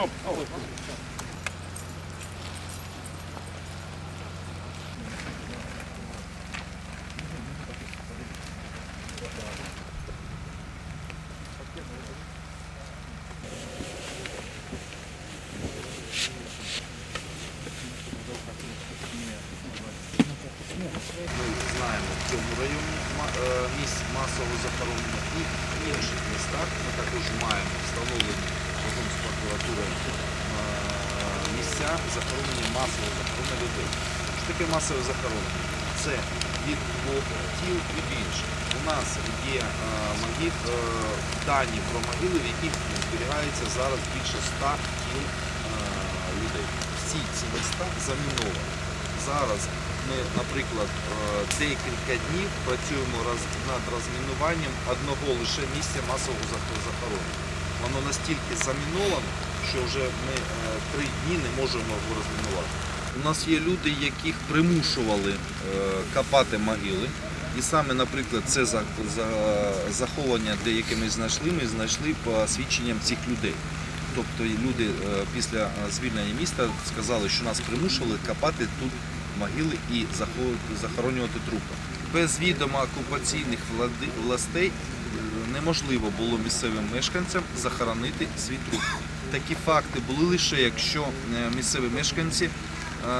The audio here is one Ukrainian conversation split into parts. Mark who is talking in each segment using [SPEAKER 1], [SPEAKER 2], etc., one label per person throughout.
[SPEAKER 1] Стоп, стоп, стоп. Ми знаємо в цьому районі е, місць масового захоронення і в інших містах. Ми також маємо встановлені разом з прокуратурою е, місця захоронення масового захоронення людей. Що таке масове захоронення? Це від двох тіл і більше. У нас є е, могил, дані про могили, в яких зберігається зараз більше 100 тіл людей. Всі ці міста заміновані. Зараз ми, наприклад, е, декілька днів працюємо над розмінуванням одного лише місця масового захоронення. Воно настільки заміновано, що вже ми е, три дні не можемо його розмінувати. У нас є люди, яких примушували е, копати могили. І саме, наприклад, це за, за, заховання, де ми знайшли, ми знайшли по свідченням цих людей. Тобто люди е, після е, звільнення міста сказали, що нас примушували копати тут могили і захо- захоронювати трупи. Без відома окупаційних властей е, неможливо було місцевим мешканцям захоронити свій труп. Такі факти були лише якщо місцеві мешканці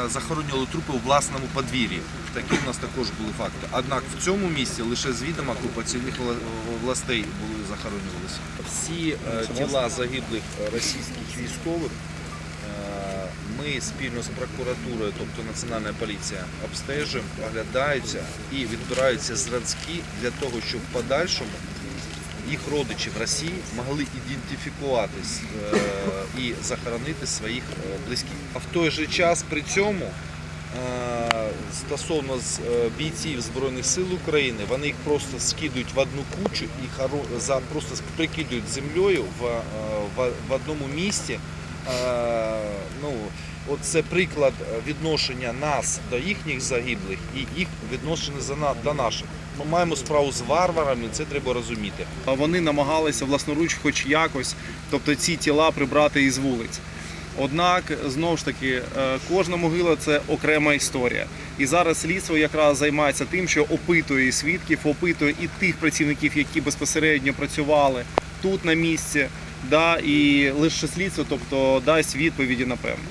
[SPEAKER 1] захоронювали трупи у власному подвір'ї. Такі у нас також були факти. Однак в цьому місці лише з відома окупаційних вла- властей були захоронювалися. Всі е, тіла загиблих е, російських військових е, ми спільно з прокуратурою, тобто Національна поліція, обстежуємо, оглядаються і відбираються зразки для того, щоб в подальшому їх родичі в Росії могли ідентифікуватись е, і захоронити своїх е, близьких. А в той же час при цьому е, стосовно бійців Збройних сил України, вони їх просто скидують в одну кучу і просто прикидують землею в одному місці. Е, Ну, це приклад відношення нас до їхніх загиблих і їх відношення до наших. Ми маємо справу з варварами, це треба розуміти.
[SPEAKER 2] Вони намагалися власноруч, хоч якось, тобто ці тіла прибрати із вулиць. Однак, знову ж таки, е, кожна могила це окрема історія. І зараз слідство якраз займається тим, що опитує свідків, опитує і тих працівників, які безпосередньо працювали тут на місці, да, і лише слідство, тобто дасть відповіді напевно.